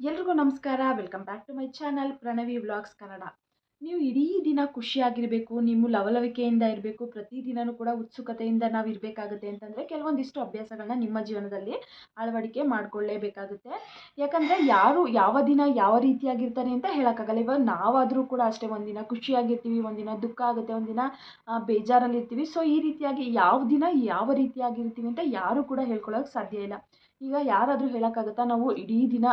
ಎಲ್ರಿಗೂ ನಮಸ್ಕಾರ. Welcome back to my channel Pranavi vlogs Kannada ನೀವು ಇಡೀ ದಿನ ಖುಷಿಯಾಗಿರಬೇಕು, ನಿಮ್ಮ ಲವಲವಿಕೆಯಿಂದ ಇರಬೇಕು ಪ್ರತಿದಿನವೂ ಕೂಡ ಉತ್ಸುಕತೆಯಿಂದ ನಾವು ಇರಬೇಕಾಗುತ್ತೆ ಅಂತಂದರೆ ಕೆಲವೊಂದಿಷ್ಟು ಅಭ್ಯಾಸಗಳನ್ನ ನಿಮ್ಮ ಜೀವನದಲ್ಲಿ ಅಳವಡಿಕೆ ಮಾಡಿಕೊಳ್ಳೇಬೇಕಾಗುತ್ತೆ. ಯಾಕಂದರೆ ಯಾರು, ಯಾವ ದಿನ ಯಾವ ರೀತಿಯಾಗಿರ್ತಾರೆ ಅಂತ ಹೇಳೋಕ್ಕಾಗಲ್ಲ. ಇವಾಗ ನಾವಾದರೂ ಕೂಡ ಅಷ್ಟೇ ಒಂದಿನ ಖುಷಿಯಾಗಿರ್ತೀವಿ ಒಂದಿನ ದುಃಖ ಆಗುತ್ತೆ ಒಂದಿನ ಬೇಜಾರಲ್ಲಿರ್ತೀವಿ. ಸೊ ಈ ರೀತಿಯಾಗಿ ಯಾವ ದಿನ ಯಾವ ರೀತಿಯಾಗಿರ್ತೀವಿ ಅಂತ ಯಾರೂ ಕೂಡ ಹೇಳ್ಕೊಳ್ಳೋಕೆ ಸಾಧ್ಯ ಇಲ್ಲ. ಈಗ ಯಾರಾದರೂ ಹೇಳೋಕ್ಕಾಗತ್ತಾ? ನಾವು ಇಡೀ ದಿನ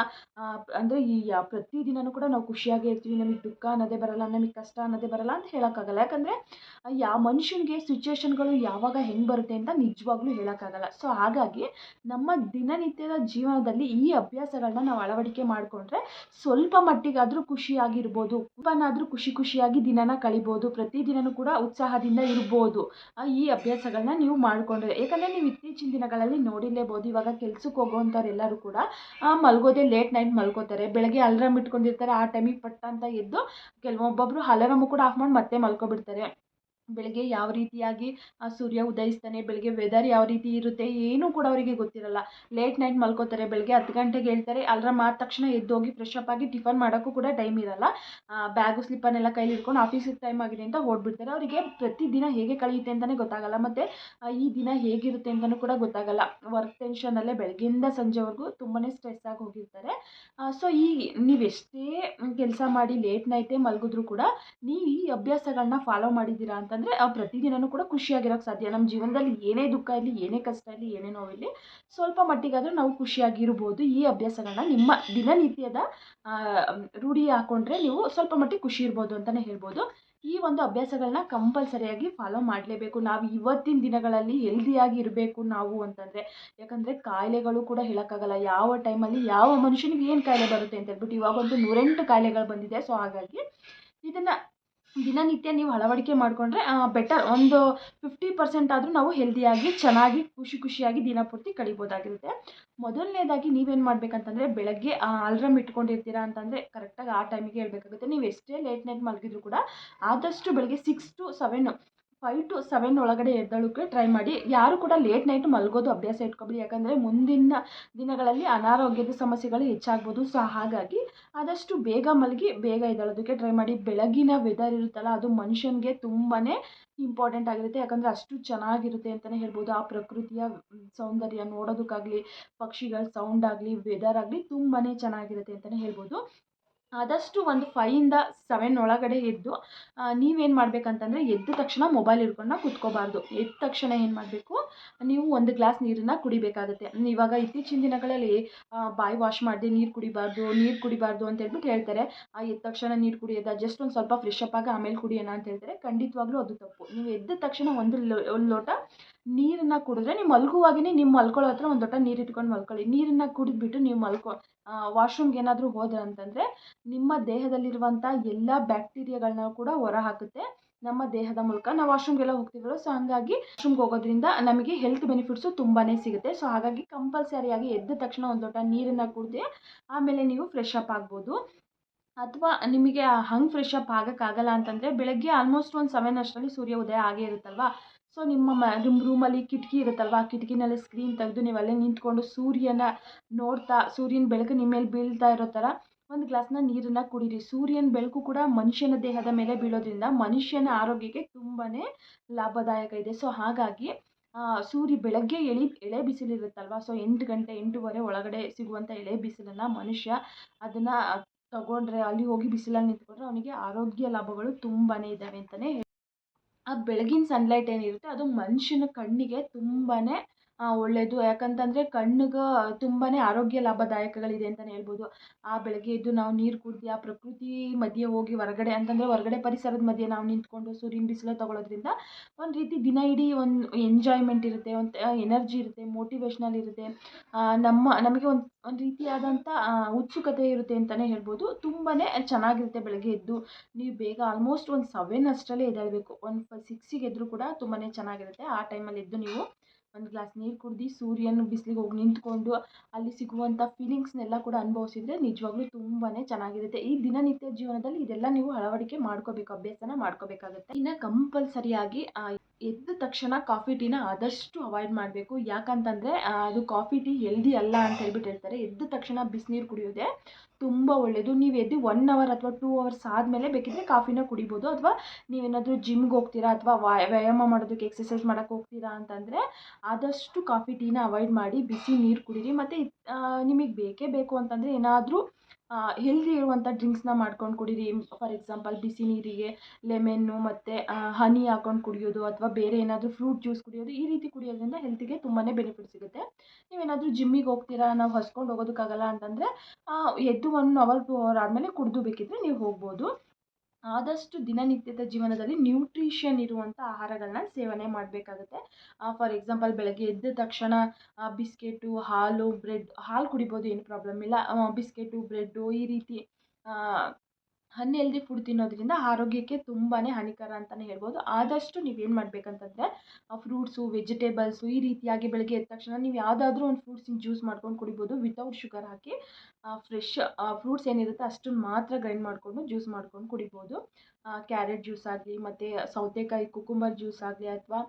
ಅಂದರೆ ಈ ಯಾ ಪ್ರತಿದಿನವೂ ಕೂಡ ನಾವು ಖುಷಿಯಾಗೇ ಇರ್ತೀವಿ. ನಮಗೆ ದುಃಖ ಅನ್ನೋದೇ ಬರೋಲ್ಲ, ನಮಗೆ ಕಷ್ಟ ಅನ್ನೋದೇ ಬರೋಲ್ಲ ಅಂತ ಹೇಳೋಕ್ಕಾಗಲ್ಲ. ಯಾಕಂದರೆ ಯಾವ ಮನುಷ್ಯನಿಗೆ ಸಿಚುವೇಷನ್ಗಳು ಯಾವಾಗ ಹೆಂಗೆ ಬರುತ್ತೆ ಅಂತ ನಿಜವಾಗ್ಲೂ ಹೇಳೋಕ್ಕಾಗಲ್ಲ. ಸೊ, ಹಾಗಾಗಿ ನಮ್ಮ ದಿನನಿತ್ಯದ ಜೀವನದಲ್ಲಿ ಈ ಅಭ್ಯಾಸಗಳನ್ನ ನಾವು ಅಳವಡಿಕೆ ಮಾಡಿಕೊಂಡ್ರೆ ಸ್ವಲ್ಪ ಮಟ್ಟಿಗಾದರೂ ಖುಷಿಯಾಗಿರ್ಬೋದು. ಸ್ವಲ್ಪನಾದರೂ ಖುಷಿ ಖುಷಿಯಾಗಿ ದಿನನ ಕಳಿಬೋದು. ಪ್ರತಿದಿನವೂ ಕೂಡ ಉತ್ಸಾಹದಿಂದ ಇರ್ಬೋದು. ಈ ಅಭ್ಯಾಸಗಳನ್ನ ನೀವು ಮಾಡಿಕೊಂಡ್ರೆ, ಯಾಕಂದರೆ ನೀವು ಇತ್ತೀಚಿನ ದಿನಗಳಲ್ಲಿ ನೋಡಿರಲೇಬೋದು, ಇವಾಗ ಕೆಲ್ಸಕ್ಕೆ ಎಲ್ಲರೂ ಕೂಡ ಮಲ್ಗೋದೇ ಲೇಟ್ ನೈಟ್ ಮಲ್ಕೋತಾರೆ. ಬೆಳಗ್ಗೆ ಅಲ್ರಾಮ್ ಇಟ್ಕೊಂಡಿರ್ತಾರೆ, ಆ ಟೈಮಿಗೆ ಪಟ್ಟ ಅಂತ ಎದ್ದು ಕೆಲವೊಬ್ಬೊಬ್ಬರು ಅಲಾರಾಮು ಕೂಡ ಆಫ್ ಮಾಡಿ ಮತ್ತೆ ಮಲ್ಕೊಬಿಡ್ತಾರೆ. ಬೆಳಗ್ಗೆ ಯಾವ ರೀತಿಯಾಗಿ ಸೂರ್ಯ ಉದಯಿಸ್ತಾನೆ, ಬೆಳಗ್ಗೆ ವೆದರ್ ಯಾವ ರೀತಿ ಇರುತ್ತೆ ಏನೂ ಕೂಡ ಅವರಿಗೆ ಗೊತ್ತಿರಲ್ಲ. ಲೇಟ್ ನೈಟ್ ಮಲ್ಕೋತಾರೆ, ಬೆಳಗ್ಗೆ ಹತ್ತು ಗಂಟೆಗೆ ಹೇಳ್ತಾರೆ, ಅಲ್ರಾಮ್ ಆದ ತಕ್ಷಣ ಎದ್ದೋಗಿ ಫ್ರೆಶ್ ಅಪ್ ಆಗಿ ಟಿಫನ್ ಮಾಡೋಕ್ಕೂ ಕೂಡ ಟೈಮ್ ಇರಲ್ಲ. ಬ್ಯಾಗು ಸ್ಲಿಪ್ಪನ್ನೆಲ್ಲ ಕೈಲಿ ಇಟ್ಕೊಂಡು ಆಫೀಸಿಗೆ ಟೈಮ್ ಆಗಿದೆ ಅಂತ ಓಡ್ಬಿಡ್ತಾರೆ. ಅವರಿಗೆ ಪ್ರತಿದಿನ ಹೇಗೆ ಕಳೆಯುತ್ತೆ ಅಂತಲೇ ಗೊತ್ತಾಗಲ್ಲ, ಮತ್ತು ಈ ದಿನ ಹೇಗಿರುತ್ತೆ ಅಂತಲೂ ಕೂಡ ಗೊತ್ತಾಗಲ್ಲ. ವರ್ಕ್ ಟೆನ್ಷನಲ್ಲೇ ಬೆಳಗ್ಗೆಯಿಂದ ಸಂಜೆವರೆಗೂ ತುಂಬಾ ಸ್ಟ್ರೆಸ್ ಆಗಿ ಹೋಗಿರ್ತಾರೆ. ಸೊ ಈ, ನೀವು ಎಷ್ಟೇ ಕೆಲಸ ಮಾಡಿ ಲೇಟ್ ನೈಟೇ ಮಲಗಿದ್ರು ಕೂಡ, ನೀವು ಈ ಅಭ್ಯಾಸಗಳನ್ನ ಫಾಲೋ ಮಾಡಿದ್ದೀರಾ ಅಂತ ಅಂತಂದರೆ ಪ್ರತಿದಿನವೂ ಕೂಡ ಖುಷಿಯಾಗಿರೋಕ್ಕೆ ಸಾಧ್ಯ. ನಮ್ಮ ಜೀವನದಲ್ಲಿ ಏನೇ ದುಃಖ ಇರಲಿ, ಏನೇ ಕಷ್ಟ ಇರಲಿ, ಏನೇ ನೋವಿರಲಿ, ಸ್ವಲ್ಪ ಮಟ್ಟಿಗಾದರೂ ನಾವು ಖುಷಿಯಾಗಿರ್ಬೋದು. ಈ ಅಭ್ಯಾಸಗಳನ್ನ ನಿಮ್ಮ ದಿನನಿತ್ಯದ ರೂಢಿ ಹಾಕ್ಕೊಂಡ್ರೆ ನೀವು ಸ್ವಲ್ಪ ಮಟ್ಟಿಗೆ ಖುಷಿ ಇರ್ಬೋದು ಅಂತಲೇ ಹೇಳ್ಬೋದು. ಈ ಒಂದು ಅಭ್ಯಾಸಗಳನ್ನ ಕಂಪಲ್ಸರಿಯಾಗಿ ಫಾಲೋ ಮಾಡಲೇಬೇಕು. ನಾವು ಇವತ್ತಿನ ದಿನಗಳಲ್ಲಿ ಹೆಲ್ದಿಯಾಗಿ ಇರಬೇಕು ನಾವು ಅಂತಂದರೆ. ಯಾಕಂದರೆ ಕಾಯಿಲೆಗಳು ಕೂಡ ಹೇಳೋಕ್ಕಾಗಲ್ಲ. ಯಾವ ಟೈಮಲ್ಲಿ ಯಾವ ಮನುಷ್ಯನಿಗೆ ಏನು ಕಾಯಿಲೆ ಬರುತ್ತೆ ಅಂತ ಹೇಳ್ಬಿಟ್ಟು ಇವಾಗಂತೂ ನೂರೆಂಟು ಕಾಯಿಲೆಗಳು ಬಂದಿದೆ. ಸೊ ಹಾಗಾಗಿ ಇದನ್ನು ದಿನನಿತ್ಯ ನೀವು ಅಳವಡಿಕೆ ಮಾಡಿಕೊಂಡ್ರೆ ಬೆಟರ್ ಒಂದು ಫಿಫ್ಟಿ ಪರ್ಸೆಂಟ್ ಆದರೂ ನಾವು ಹೆಲ್ದಿಯಾಗಿ ಚೆನ್ನಾಗಿ, ಖುಷಿ ಖುಷಿಯಾಗಿ ದಿನಪೂರ್ತಿ ಕಳಿಬೋದಾಗಿರುತ್ತೆ. ಮೊದಲನೇದಾಗಿ ನೀವೇನು ಮಾಡಬೇಕಂತಂದರೆ, ಬೆಳಗ್ಗೆ ಅಲ್ರಮ್ ಇಟ್ಕೊಂಡಿರ್ತೀರಾ ಅಂತಂದರೆ ಕರೆಕ್ಟಾಗಿ ಆ ಟೈಮಿಗೆ ಹೇಳಬೇಕಾಗುತ್ತೆ. ನೀವು ಎಷ್ಟೇ ಲೇಟ್ ನೈಟ್ ಮಲಗಿದ್ರು ಕೂಡ, ಆದಷ್ಟು ಬೆಳಗ್ಗೆ six to seven five to seven ಒಳಗಡೆ ಎದ್ದೇಳೋಕ್ಕೆ ಟ್ರೈ ಮಾಡಿ. ಯಾರು ಕೂಡ ಲೇಟ್ ನೈಟ್ ಮಲಗೋದು ಅಭ್ಯಾಸ ಇಟ್ಕೊಬೇಡಿ. ಯಾಕಂದರೆ ಮುಂದಿನ ದಿನಗಳಲ್ಲಿ ಅನಾರೋಗ್ಯದ ಸಮಸ್ಯೆಗಳು ಹೆಚ್ಚಾಗ್ಬೋದು. ಸೊ ಹಾಗಾಗಿ ಆದಷ್ಟು ಬೇಗ ಮಲಗಿ, ಬೇಗ ಎದ್ದಳೋದಕ್ಕೆ ಟ್ರೈ ಮಾಡಿ. ಬೆಳಗಿನ ವೆದರ್ ಇರುತ್ತಲ್ಲ, ಅದು ಮನುಷ್ಯನಿಗೆ ತುಂಬಾ ಇಂಪಾರ್ಟೆಂಟ್ ಆಗಿರುತ್ತೆ. ಯಾಕಂದರೆ ಅಷ್ಟು ಚೆನ್ನಾಗಿರುತ್ತೆ ಅಂತಲೇ ಹೇಳ್ಬೋದು. ಆ ಪ್ರಕೃತಿಯ ಸೌಂದರ್ಯ ನೋಡೋದಕ್ಕಾಗಲಿ, ಪಕ್ಷಿಗಳ ಸೌಂಡ್ ಆಗಲಿ ವೆದರ್ ಆಗಲಿ ತುಂಬಾ ಚೆನ್ನಾಗಿರುತ್ತೆ ಅಂತಲೇ ಹೇಳ್ಬೋದು. ಆದಷ್ಟು ಒಂದು ಫೈಯಿಂದ ಸೆವೆನ್ ಒಳಗಡೆ ಎದ್ದು ನೀವೇನು ಮಾಡಬೇಕಂತಂದರೆ ಎದ್ದ ತಕ್ಷಣ ಮೊಬೈಲ್ ಹಿಡ್ಕೊಂಡು ಕುತ್ಕೋಬಾರ್ದು. ಎದ್ದ ತಕ್ಷಣ ಏನು ಮಾಡಬೇಕು? ನೀವು ಒಂದು ಗ್ಲಾಸ್ ನೀರನ್ನು ಕುಡಿಬೇಕಾಗುತ್ತೆ. ಇವಾಗ ಇತ್ತೀಚಿನ ದಿನಗಳಲ್ಲಿ ಬಾಯಿ ವಾಶ್ ಮಾಡದೆ ನೀರು ಕುಡಿಬಾರ್ದು ನೀರು ಕುಡಿಬಾರ್ದು ಅಂತ ಹೇಳ್ಬಿಟ್ಟು ಹೇಳ್ತಾರೆ. ಆ, ಎದ್ದ ತಕ್ಷಣ ನೀರು ಕುಡಿಯೋದ ಜಸ್ಟ್ ಒಂದು ಸ್ವಲ್ಪ ಫ್ರೆಶ್ ಅಪ್ ಆಗಿ ಆಮೇಲೆ ಕುಡಿಯೋಣ ಅಂತ ಹೇಳ್ತಾರೆ. ಖಂಡಿತವಾಗ್ಲೂ ಅದು ತಪ್ಪು. ನೀವು ಎದ್ದ ತಕ್ಷಣ ಒಂದು ಒಂದು ಲೋಟ ನೀರನ್ನು ಕುಡಿದ್ರೆ, ನೀವು ಮಲ್ಗುವಾಗೇ ನಿಮ್ಮ ಮಲ್ಕೊಳ್ಳೋ ಹತ್ರ ಒಂದು ಲೋಟ ನೀರು ಇಟ್ಕೊಂಡು ಮಲ್ಕೊಳ್ಳಿ. ನೀರನ್ನು ಕುಡಿದ್ಬಿಟ್ಟು ನೀವು ಮಲ್ಕೊ ವಾಶ್ರೂಮ್ಗೆ ಏನಾದರೂ ಹೋದ್ರೆ ಅಂತಂದರೆ ನಿಮ್ಮ ದೇಹದಲ್ಲಿರುವಂಥ ಎಲ್ಲ ಬ್ಯಾಕ್ಟೀರಿಯಾಗಳನ್ನ ಕೂಡ ಹೊರ ಹಾಕುತ್ತೆ ನಮ್ಮ ದೇಹದ ಮೂಲಕ. ನಾವು ವಾಶ್ರೂಮ್ಗೆಲ್ಲ ಹೋಗ್ತೀವಲ್ಲ ಸೊ ಹಾಗಾಗಿ ವಾಶ್ರೂಮ್ಗೆ ಹೋಗೋದ್ರಿಂದ ನಮಗೆ ಹೆಲ್ತ್ ಬೆನಿಫಿಟ್ಸು ತುಂಬಾ ಸಿಗುತ್ತೆ. ಸೊ ಹಾಗಾಗಿ ಕಂಪಲ್ಸರಿಯಾಗಿ ಎದ್ದ ತಕ್ಷಣ ಒಂದು ಲೋಟ ನೀರನ್ನು ಕುಡಿದೆ, ಆಮೇಲೆ ನೀವು ಫ್ರೆಶ್ ಅಪ್ ಆಗ್ಬೋದು. ಅಥವಾ ನಿಮಗೆ ಹಂಗೆ ಫ್ರೆಶ್ ಅಪ್ ಆಗೋಕ್ಕಾಗಲ್ಲ ಅಂತಂದರೆ ಬೆಳಗ್ಗೆ ಆಲ್ಮೋಸ್ಟ್ ಒಂದು ಸೆವೆನ್ ಅಷ್ಟರಲ್ಲಿ ಸೂರ್ಯ ಉದಯ ಆಗೇ ಇರುತ್ತಲ್ವ? ಸೊ ನಿಮ್ಮ ಮ, ನಿಮ್ಮ ರೂಮಲ್ಲಿ ಕಿಟಕಿ ಇರುತ್ತಲ್ವ? ಆ ಕಿಟಕಿನಲ್ಲಿ ಸ್ಕ್ರೀನ್ ತೆಗೆದು ನೀವು ಅಲ್ಲೇ ನಿಂತ್ಕೊಂಡು ಸೂರ್ಯನ ನೋಡ್ತಾ, ಸೂರ್ಯನ ಬೆಳಕು ನಿಮ್ಮ ಮೇಲೆ ಬೀಳ್ತಾ ಇರೋ ಥರ ಒಂದು ಗ್ಲಾಸ್ನ ನೀರನ್ನು ಕುಡೀರಿ. ಸೂರ್ಯನ ಬೆಳಕು ಕೂಡ ಮನುಷ್ಯನ ದೇಹದ ಮೇಲೆ ಬೀಳೋದ್ರಿಂದ ಮನುಷ್ಯನ ಆರೋಗ್ಯಕ್ಕೆ ತುಂಬಾ ಲಾಭದಾಯಕ ಇದೆ. ಸೊ ಹಾಗಾಗಿ ಸೂರ್ಯ ಬೆಳಗ್ಗೆ ಎಳಿ, ಎಳೆ ಬಿಸಿಲಿರುತ್ತಲ್ವ ಸೊ ಎಂಟು ಗಂಟೆ, ಎಂಟೂವರೆ ಒಳಗಡೆ ಸಿಗುವಂಥ ಎಳೆ ಬಿಸಿಲನ್ನು ಮನುಷ್ಯ ಅದನ್ನು ತಗೊಂಡ್ರೆ, ಅಲ್ಲಿ ಹೋಗಿ ಬಿಸಿಲಲ್ಲಿ ನಿಂತ್ಕೊಂಡ್ರೆ ಅವನಿಗೆ ಆರೋಗ್ಯ ಲಾಭಗಳು ತುಂಬಾ ಇದ್ದಾವೆ ಅಂತಲೇ ಆ ಬೆಳಗಿನ ಸನ್ಲೈಟ್ ಏನಿರುತ್ತೆ ಅದು ಮನುಷ್ಯನ ಕಣ್ಣಿಗೆ ತುಂಬಾ ಒಳ್ಳೆಯದು ಯಾಕಂತಂದರೆ ಕಣ್ಣಿಗೆ ತುಂಬಾ ಆರೋಗ್ಯ ಲಾಭದಾಯಕಗಳಿದೆ ಅಂತಲೇ ಹೇಳ್ಬೋದು. ಆ ಬೆಳಗ್ಗೆ ಎದ್ದು ನಾವು ನೀರು ಕುಡ್ದು, ಆ ಪ್ರಕೃತಿ ಮಧ್ಯೆ ಹೋಗಿ ಹೊರಗಡೆ, ಅಂತಂದರೆ ಹೊರಗಡೆ ಪರಿಸರದ ಮಧ್ಯೆ ನಾವು ನಿಂತ್ಕೊಂಡು ಸೂರ್ಯನ ಬಿಸಿಲು ತಗೊಳ್ಳೋದ್ರಿಂದ ಒಂದು ರೀತಿ ದಿನ ಇಡೀ ಒಂದು ಎಂಜಾಯ್ಮೆಂಟ್ ಇರುತ್ತೆ, ಒಂದು ಎನರ್ಜಿ ಇರುತ್ತೆ ಮೋಟಿವೇಶ್ನಲ್ ಇರುತ್ತೆ. ನಮ್ಮ, ನಮಗೆ ಒಂದು ಒಂದು ರೀತಿಯಾದಂಥ ಉತ್ಸುಕತೆ ಇರುತ್ತೆ ಅಂತಲೇ ಹೇಳ್ಬೋದು. ತುಂಬಾ ಚೆನ್ನಾಗಿರುತ್ತೆ ಬೆಳಗ್ಗೆ ಎದ್ದು. ನೀವು ಬೇಗ ಆಲ್ಮೋಸ್ಟ್ ಒಂದು ಸೆವೆನ್ ಅಷ್ಟರಲ್ಲೇ ಎದ್ದೇಳಬೇಕು. ಒಂದು ಸಿಕ್ಸಿಗೆ ಎದ್ದರೂ ಕೂಡ ತುಂಬಾ ಚೆನ್ನಾಗಿರುತ್ತೆ. ಆ ಟೈಮಲ್ಲಿ ಎದ್ದು ನೀವು ಒಂದು ಗ್ಲಾಸ್ ನೀರು ಕುಡ್ದು ಸೂರ್ಯನ ಬಿಸಿಲಿಗೆ ಹೋಗಿ ನಿಂತ್ಕೊಂಡು ಅಲ್ಲಿ ಸಿಗುವಂಥ ಫೀಲಿಂಗ್ಸ್ನೆಲ್ಲ ಕೂಡ ಅನುಭವಿಸಿದ್ರೆ ನಿಜವಾಗ್ಲೂ ತುಂಬಾ ಚೆನ್ನಾಗಿರುತ್ತೆ. ಈ ದಿನನಿತ್ಯ ಜೀವನದಲ್ಲಿ ಇದೆಲ್ಲ ನೀವು ಅಳವಡಿಕೆ ಮಾಡ್ಕೋಬೇಕು, ಅಭ್ಯಾಸನ ಮಾಡ್ಕೋಬೇಕಾಗುತ್ತೆ. ಇನ್ನು ಕಂಪಲ್ಸರಿಯಾಗಿ ಎದ್ದ ತಕ್ಷಣ ಕಾಫಿ ಟೀನ ಆದಷ್ಟು ಅವಾಯ್ಡ್ ಮಾಡಬೇಕು. ಯಾಕಂತಂದರೆ ಅದು ಕಾಫಿ ಟೀ ಹೆಲ್ದಿ ಅಲ್ಲ ಅಂತ ಹೇಳ್ಬಿಟ್ಟು ಹೇಳ್ತಾರೆ. ಎದ್ದ ತಕ್ಷಣ ಬಿಸಿನೀರು ಕುಡಿಯೋದೇ ತುಂಬ ಒಳ್ಳೆಯದು ನೀವು ಎದ್ದು ಒನ್ ಅವರ್ ಅಥವಾ ಟೂ ಅವರ್ಸ್ ಆದಮೇಲೆ ಬೇಕಿದ್ದರೆ ಕಾಫಿನ ಕುಡಿಬೋದು ಅಥವಾ ನೀವೇನಾದರೂ ಜಿಮ್ಗೆ ಹೋಗ್ತೀರಾ ಅಥವಾ ವ್ಯಾಯಾಮ ಮಾಡೋದಕ್ಕೆ ಎಕ್ಸಸೈಸ್ ಮಾಡೋಕ್ಕೆ ಹೋಗ್ತೀರಾ ಅಂತಂದರೆ ಆದಷ್ಟು ಕಾಫಿ ಟೀನ ಅವಾಯ್ಡ್ ಮಾಡಿ ಬಿಸಿ ನೀರು ಕುಡೀರಿ. ಮತ್ತು ನಿಮಗೆ ಬೇಕೇ ಬೇಕು ಅಂತಂದರೆ ಏನಾದರೂ ಹೆಲ್ದಿ ಇರುವಂಥ ಡ್ರಿಂಕ್ಸ್ನ ಮಾಡ್ಕೊಂಡು ಕುಡೀರಿ. ಫಾರ್ ಎಕ್ಸಾಂಪಲ್ ಬಿಸಿ ನೀರಿಗೆ ಲೆಮೆನ್ನು ಮತ್ತು ಹನಿ ಹಾಕೊಂಡು ಕುಡಿಯೋದು ಅಥವಾ ಬೇರೆ ಏನಾದರೂ ಫ್ರೂಟ್ ಜ್ಯೂಸ್ ಕುಡಿಯೋದು ಈ ರೀತಿ ಕುಡಿಯೋದ್ರಿಂದ ಹೆಲ್ತಿಗೆ ತುಂಬಾ ಬೆನಿಫಿಟ್ ಸಿಗುತ್ತೆ. ನೀವೇನಾದರೂ ಜಿಮ್ಮಿಗೆ ಹೋಗ್ತೀರಾ? ನಾವು ಹಸ್ಕೊಂಡು ಹೋಗೋದಕ್ಕಾಗಲ್ಲ ಅಂತಂದರೆ ಎದ್ದು ಒನ್ ಅವರ್ ಟು ಅವರ್ ಆದಮೇಲೆ ಕುಡಿದು ಬೇಕಿದ್ದರೆ ನೀವು ಹೋಗ್ಬೋದು. ಆದಷ್ಟು ದಿನನಿತ್ಯದ ಜೀವನದಲ್ಲಿ ನ್ಯೂಟ್ರಿಷನ್ ಇರುವಂಥ ಆಹಾರಗಳನ್ನ ಸೇವನೆ ಮಾಡಬೇಕಾಗುತ್ತೆ. ಫಾರ್ ಎಕ್ಸಾಂಪಲ್ ಬೆಳಗ್ಗೆ ಎದ್ದ ತಕ್ಷಣ ಬಿಸ್ಕೆಟು, ಹಾಲು, ಬ್ರೆಡ್, ಹಾಲು ಕುಡಿಬೋದು, ಏನು ಪ್ರಾಬ್ಲಮ್ ಇಲ್ಲ. ಬಿಸ್ಕೆಟು, ಬ್ರೆಡ್ಡು ಈ ರೀತಿ ಅನ್ಹೆಲ್ದಿ ಫುಡ್ ತಿನ್ನೋದ್ರಿಂದ ಆರೋಗ್ಯಕ್ಕೆ ತುಂಬಾ ಹಾನಿಕರ ಅಂತಲೇ ಹೇಳ್ಬೋದು. ಆದಷ್ಟು ನೀವೇನು ಮಾಡಬೇಕಂತಂದರೆ ಫ್ರೂಟ್ಸು ವೆಜಿಟೇಬಲ್ಸು ಈ ರೀತಿಯಾಗಿ ಬೆಳಗ್ಗೆ ಎದ್ದ ತಕ್ಷಣ ನೀವು ಯಾವುದಾದ್ರೂ ಒಂದು ಫ್ರೂಟ್ಸಿನ ಜ್ಯೂಸ್ ಮಾಡ್ಕೊಂಡು ಕುಡಿಬೋದು. ವಿತೌಟ್ ಶುಗರ್ ಹಾಕಿ ಫ್ರೆಶ್ ಫ್ರೂಟ್ಸ್ ಏನಿರುತ್ತೆ ಅಷ್ಟನ್ನು ಮಾತ್ರ ಗ್ರೈಂಡ್ ಮಾಡಿಕೊಂಡು ಜ್ಯೂಸ್ ಮಾಡ್ಕೊಂಡು ಕುಡಿಬೋದು. ಕ್ಯಾರೆಟ್ ಜ್ಯೂಸ್ ಆಗಲಿ, ಮತ್ತು ಸೌತೆಕಾಯಿ ಕುಕುಂಬರ್ ಜ್ಯೂಸ್ ಆಗಲಿ, ಅಥವಾ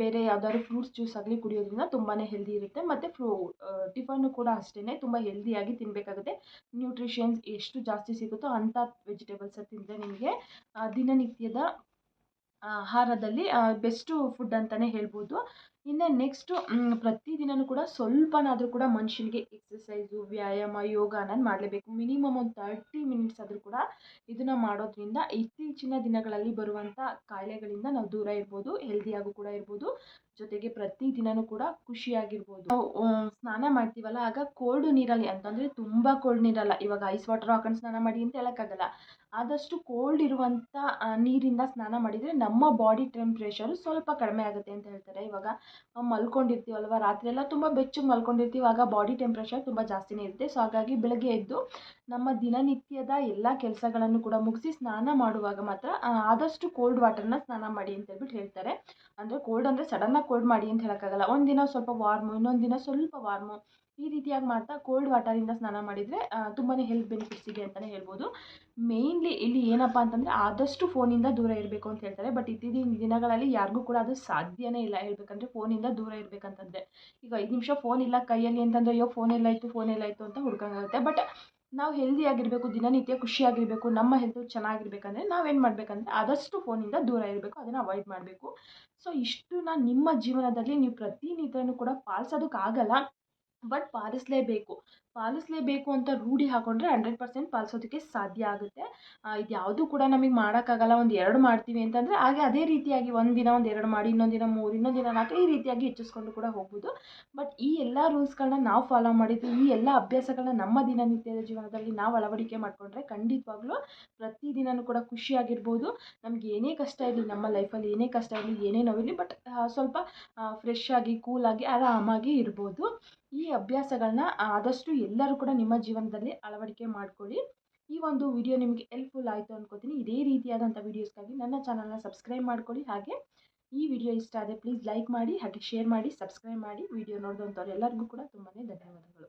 ಬೇರೆ ಯಾವ್ದಾದ್ರು ಫ್ರೂಟ್ಸ್ ಜ್ಯೂಸ್ ಆಗಲಿ ಕುಡಿಯೋದ್ರಿಂದ ತುಂಬಾ ಹೆಲ್ದಿ ಇರುತ್ತೆ. ಮತ್ತು ಫ್ರೂ ಟಿಫನ್ನು ಕೂಡ ಅಷ್ಟೇ ತುಂಬ ಹೆಲ್ದಿಯಾಗಿ ತಿನ್ನಬೇಕಾಗುತ್ತೆ ನ್ಯೂಟ್ರಿಷನ್ಸ್ ಎಷ್ಟು ಜಾಸ್ತಿ ಸಿಗುತ್ತೋ ಅಂಥ ವೆಜಿಟೇಬಲ್ಸ ತಿಂದರೆ ನಿಮಗೆ ದಿನನಿತ್ಯದ ಆಹಾರದಲ್ಲಿ ಬೆಸ್ಟು ಫುಡ್ ಅಂತಲೇ ಹೇಳ್ಬೋದು. ಇನ್ನು ನೆಕ್ಸ್ಟು ಪ್ರತಿದಿನವೂ ಕೂಡ ಸ್ವಲ್ಪನಾದರೂ ಕೂಡ ಮನುಷ್ಯನಿಗೆ ಎಕ್ಸಸೈಸು ವ್ಯಾಯಾಮ ಯೋಗ ಅನ್ನೋದು ಮಾಡಲೇಬೇಕು. ಮಿನಿಮಮ್ ಒಂದು ತರ್ಟಿ ಮಿನಿಟ್ಸ್ ಆದರೂ ಕೂಡ ಇದನ್ನು ಮಾಡೋದ್ರಿಂದ ಇತ್ತೀಚಿನ ದಿನಗಳಲ್ಲಿ ಬರುವಂಥ ಕಾಯಿಲೆಗಳಿಂದ ನಾವು ದೂರ ಇರ್ಬೋದು ಹೆಲ್ದಿಯಾಗೂ ಕೂಡ ಇರ್ಬೋದು, ಜೊತೆಗೆ ಪ್ರತಿದಿನವೂ ಕೂಡ ಖುಷಿಯಾಗಿರ್ಬೋದು. ಸ್ನಾನ ಮಾಡ್ತೀವಲ್ಲ, ಆಗ ಕೋಲ್ಡ್ ನೀರಲ್ಲಿ ಅಂತಂದರೆ ತುಂಬ ಕೋಲ್ಡ್ ನೀರಲ್ಲ. ಇವಾಗ ಐಸ್ ವಾಟರ್ ಹಾಕೊಂಡು ಸ್ನಾನ ಮಾಡಿ ಅಂತ ಹೇಳೋಕ್ಕಾಗಲ್ಲ. ಆದಷ್ಟು ಕೋಲ್ಡ್ ಇರುವಂಥ ನೀರಿಂದ ಸ್ನಾನ ಮಾಡಿದರೆ ನಮ್ಮ ಬಾಡಿ ಟೆಂಪ್ರೇಚರು ಸ್ವಲ್ಪ ಕಡಿಮೆ ಆಗುತ್ತೆ ಅಂತ ಹೇಳ್ತಾರೆ. ಇವಾಗ ಮಲ್ಕೊಂಡಿರ್ತೀವಲ್ವ? ರಾತ್ರಿ ಎಲ್ಲ ತುಂಬ ಬೆಚ್ಚಗೆ ಮಲ್ಕೊಂಡಿರ್ತೀವಿ. ಆಗ ಬಾಡಿ ಟೆಂಪ್ರೇಚರ್ ತುಂಬ ಜಾಸ್ತಿನೇ ಇರುತ್ತೆ. ಸೊ ಹಾಗಾಗಿ ಬೆಳಗ್ಗೆ ಎದ್ದು ನಮ್ಮ ದಿನನಿತ್ಯದ ಎಲ್ಲ ಕೆಲಸಗಳನ್ನು ಕೂಡ ಮುಗಿಸಿ ಸ್ನಾನ ಮಾಡುವಾಗ ಮಾತ್ರ ಆದಷ್ಟು ಕೋಲ್ಡ್ ವಾಟರ್ನ ಸ್ನಾನ ಮಾಡಿ ಅಂತ ಹೇಳ್ಬಿಟ್ಟು ಹೇಳ್ತಾರೆ. ಅಂದರೆ ಕೋಲ್ಡ್ ಅಂದರೆ ಸಡನ್ನಾಗಿ ಕೋಲ್ಡ್ ಮಾಡಿ ಅಂತ ಹೇಳೋಕ್ಕಾಗಲ್ಲ. ಒಂದಿನ ದಿನ ಸ್ವಲ್ಪ ವಾರ್ಮು ಇನ್ನೊಂದು ದಿನ ಸ್ವಲ್ಪ ವಾರ್ಮು ಈ ರೀತಿಯಾಗಿ ಮಾಡ್ತಾ ಕೋಲ್ಡ್ ವಾಟರಿಂದ ಸ್ನಾನ ಮಾಡಿದರೆ ತುಂಬಾ ಹೆಲ್ತ್ ಬೆನಿಫಿಟ್ಸ್ ಇದೆ ಅಂತಲೇ ಹೇಳ್ಬೋದು. ಮೇಯ್ನ್ಲಿ ಇಲ್ಲಿ ಏನಪ್ಪ ಅಂತಂದರೆ ಆದಷ್ಟು ಫೋನಿಂದ ದೂರ ಇರಬೇಕು ಅಂತ ಹೇಳ್ತಾರೆ. ಬಟ್ ಇತ್ತೀಚಿನ ದಿನಗಳಲ್ಲಿ ಯಾರಿಗೂ ಕೂಡ ಅದು ಸಾಧ್ಯನೇ ಇಲ್ಲ. ಹೇಳ್ಬೇಕಂದ್ರೆ ಫೋನಿಂದ ದೂರ ಇರಬೇಕಂತಂದರೆ ಈಗ ಐದು ನಿಮಿಷ ಫೋನ್ ಇಲ್ಲ, ಕೈಯಲ್ಲಿ ಅಂತಂದರೆ ಅಯ್ಯೋ ಫೋನ್ ಎಲ್ಲಾಯಿತು ಫೋನ್ ಎಲ್ಲಾಯಿತು ಅಂತ ಹುಡ್ಕಂಗಾಗುತ್ತೆ. ಬಟ್ ನಾವು ಹೆಲ್ದಿಯಾಗಿರಬೇಕು ದಿನನಿತ್ಯ ಖುಷಿಯಾಗಿರಬೇಕು, ನಮ್ಮ ಹೆಲ್ತ್ ಚೆನ್ನಾಗಿರ್ಬೇಕಂದ್ರೆ ನಾವೇನು ಮಾಡಬೇಕಂದ್ರೆ ಆದಷ್ಟು ಫೋನಿಂದ ದೂರ ಇರಬೇಕು. ಅದನ್ನು ಅವಾಯ್ಡ್ ಮಾಡಬೇಕು. ಸೊ ಇಷ್ಟನ್ನ ನಿಮ್ಮ ಜೀವನದಲ್ಲಿ ನೀವು ಪ್ರತಿನಿತ್ಯನೂ ಕೂಡ ಪಾಲಿಸೋದಕ್ಕಾಗಲ್ಲ. ಬಟ್ ಪಾಲಿಸಲೇಬೇಕು ಪಾಲಿಸಲೇಬೇಕು ಅಂತ ರೂಢಿ ಹಾಕೊಂಡ್ರೆ ಹಂಡ್ರೆಡ್ ಪರ್ಸೆಂಟ್ ಪಾಲಿಸೋದಕ್ಕೆ ಸಾಧ್ಯ ಆಗುತ್ತೆ. ಇದು ಯಾವುದೂ ಕೂಡ ನಮಗೆ ಮಾಡೋಕ್ಕಾಗಲ್ಲ, ಒಂದು ಎರಡು ಮಾಡ್ತೀವಿ ಅಂತಂದರೆ ಹಾಗೆ ಅದೇ ರೀತಿಯಾಗಿ ಒಂದು ದಿನ, ಒಂದು ಎರಡು ಮಾಡಿ, ಇನ್ನೊಂದು ದಿನ, ಮೂರು, ಇನ್ನೊಂದು ದಿನ ನಾಲ್ಕು ಈ ರೀತಿಯಾಗಿ ಹೆಚ್ಚಿಸ್ಕೊಂಡು ಕೂಡ ಹೋಗ್ಬೋದು. ಬಟ್ ಈ ಎಲ್ಲ ರೂಲ್ಸ್ಗಳನ್ನ ನಾವು ಫಾಲೋ ಮಾಡಿದ್ದು ಈ ಎಲ್ಲ ಅಭ್ಯಾಸಗಳನ್ನ ನಮ್ಮ ದಿನನಿತ್ಯದ ಜೀವನದಲ್ಲಿ ನಾವು ಅಳವಡಿಕೆ ಮಾಡಿಕೊಂಡ್ರೆ ಖಂಡಿತವಾಗ್ಲೂ ಪ್ರತಿದಿನವೂ ಕೂಡ ಖುಷಿಯಾಗಿರ್ಬೋದು. ನಮ್ಗೆ ಏನೇ ಕಷ್ಟ ಇರಲಿ, ನಮ್ಮ ಲೈಫಲ್ಲಿ ಏನೇ ಕಷ್ಟ ಇರಲಿ, ಏನೇ ನೋವಿರಲಿ, ಬಟ್ ಸ್ವಲ್ಪ ಫ್ರೆಶ್ ಆಗಿ ಕೂಲಾಗಿ ಆರಾಮಾಗಿ ಇರ್ಬೋದು. ಈ ಅಭ್ಯಾಸಗಳನ್ನ ಆದಷ್ಟು ಎಲ್ಲರೂ ಕೂಡ ನಿಮ್ಮ ಜೀವನದಲ್ಲಿ ಅಳವಡಿಕೆ ಮಾಡ್ಕೊಳ್ಳಿ. ಈ ಒಂದು ವಿಡಿಯೋ ನಿಮಗೆ ಹೆಲ್ಪ್ಫುಲ್ ಆಯಿತು ಅನ್ಕೋತೀನಿ. ಇದೇ ರೀತಿಯಾದಂಥ ವೀಡಿಯೋಸ್ಗಾಗಿ ನನ್ನ ಚಾನಲ್ನ ಸಬ್ಸ್ಕ್ರೈಬ್ ಮಾಡ್ಕೊಳ್ಳಿ. ಹಾಗೆ ಈ ವಿಡಿಯೋ ಇಷ್ಟ ಆದರೆ ಪ್ಲೀಸ್ ಲೈಕ್ ಮಾಡಿ, ಹಾಗೆ ಶೇರ್ ಮಾಡಿ ಸಬ್ಸ್ಕ್ರೈಬ್ ಮಾಡಿ ವಿಡಿಯೋ ನೋಡಿದಂಥವ್ರು ಎಲ್ಲರಿಗೂ ಕೂಡ ತುಂಬಾ ಧನ್ಯವಾದಗಳು.